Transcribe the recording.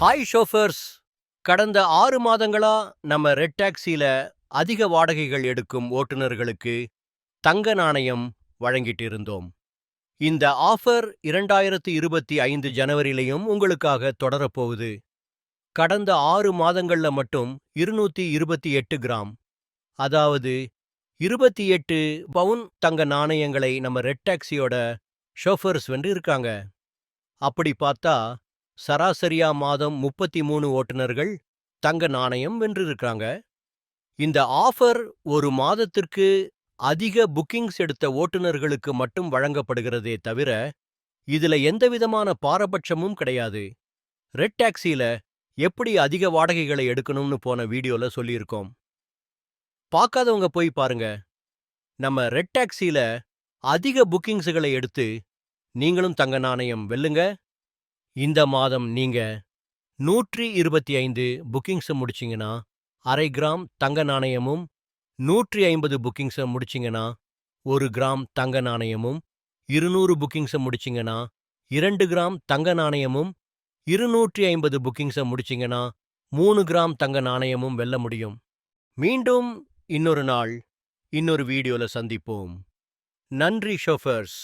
Hi ஷோஃபர்ஸ் கடந்த ஆறு மாதங்களா நம்ம ரெட் டாக்ஸில அதிக வாடகைகள் எடுக்கும் ஓட்டுநர்களுக்கு தங்க நாணயம் வழங்கிட்டு இருந்தோம் இந்த ஆஃபர் இரண்டாயிரத்து இருபத்தி ஐந்து ஜனவரியிலையும் உங்களுக்காக தொடரப்போகுது. கடந்த ஆறு மாதங்கள்ல மட்டும் இருநூத்தி இருபத்தி எட்டு கிராம். அதாவது இருபத்தி எட்டு பவுன் தங்க நாணயங்களை நம்ம ரெட் டாக்ஸியோட ஷோஃபர்ஸ் வென்று இருக்காங்க அப்படி பார்த்தா சராசரியா மாதம் முப்பத்தி மூணு ஓட்டுநர்கள் தங்க நாணயம் வென்றிருக்காங்க இந்த ஆஃபர் ஒரு மாதத்திற்கு அதிக புக்கிங்ஸ் எடுத்த ஓட்டுநர்களுக்கு மட்டும் வழங்கப்படுகிறதே தவிர இதுல எந்தவிதமான பாரபட்சமும் கிடையாது. ரெட் டாக்ஸில எப்படி அதிக வாடகைகளை எடுக்கணும்னு போன வீடியோல சொல்லியிருக்கோம். பார்க்காதவங்க போய் பாருங்க. நம்ம ரெட் டாக்ஸில அதிக புக்கிங்ஸுகளை எடுத்து நீங்களும் தங்க நாணயம் வெல்லுங்க. இந்த மாதம் நீங்க நூற்றி இருபத்தி ஐந்து புக்கிங்ஸை முடிச்சிங்கன்னா அரை கிராம் தங்க நாணயமும் நூற்றி ஐம்பது புக்கிங்ஸை முடிச்சிங்கன்னா ஒரு கிராம் தங்க நாணயமும் இருநூறு புக்கிங்ஸை முடிச்சிங்கன்னா இரண்டு கிராம் தங்க நாணயமும் இருநூற்றி ஐம்பது புக்கிங்ஸை முடிச்சிங்கன்னா மூணு கிராம் தங்க நாணயமும் வெல்ல முடியும். மீண்டும் இன்னொரு நாள் இன்னொரு வீடியோல சந்திப்போம். நன்றி ஷோஃபர்ஸ்.